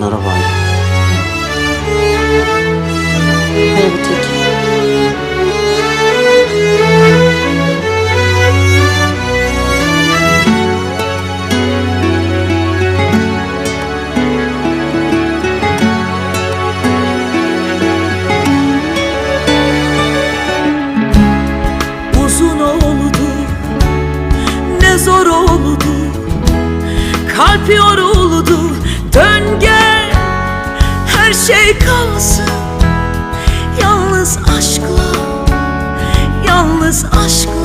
Merhaba. Merhaba Tilki. Uzun oldu Ne zor oldu Kalp yoruldu gel. Her şey kalsın. Yalnız aşkla Yalnız aşkla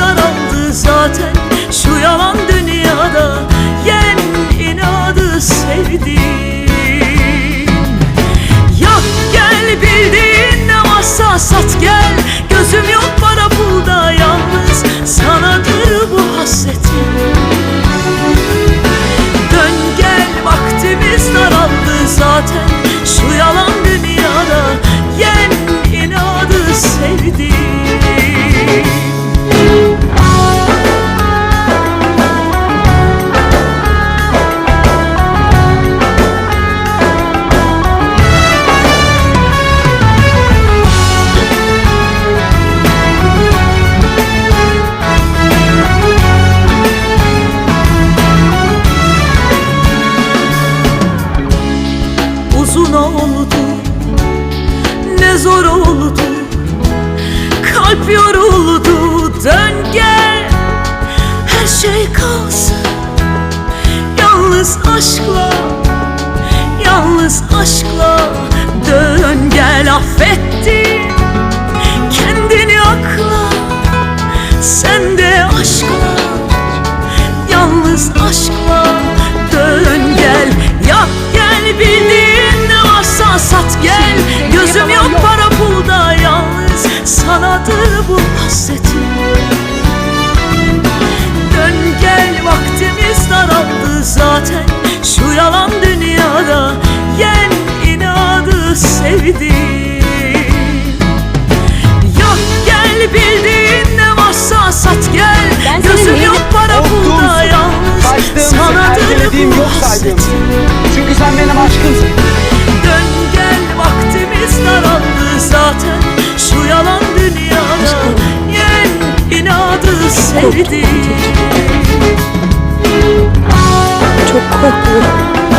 daraldı zaten. Şu yalan dünyada Zor oldu. Kalp yoruldu. Dön gel. Her şey kalsın. Yalnız aşkla Yalnız aşkla Dön gel. Affettim. Kendini akla Sen de aşkla. Yalnız aşkla dön gel. Yap gel bildiğin ne varsa sat gel sevdim. Yok gel bildiğin ne varsa sat gel. Ben Gözüm yok para pulda yalnız. Sanadır ertelediğim bu yok saydım. Çünkü sen benim aşkımsın. Dön gel vaktimiz daraldı zaten. Şu yalan dünyada Yen inadı sevdim. Çok korkuyorum.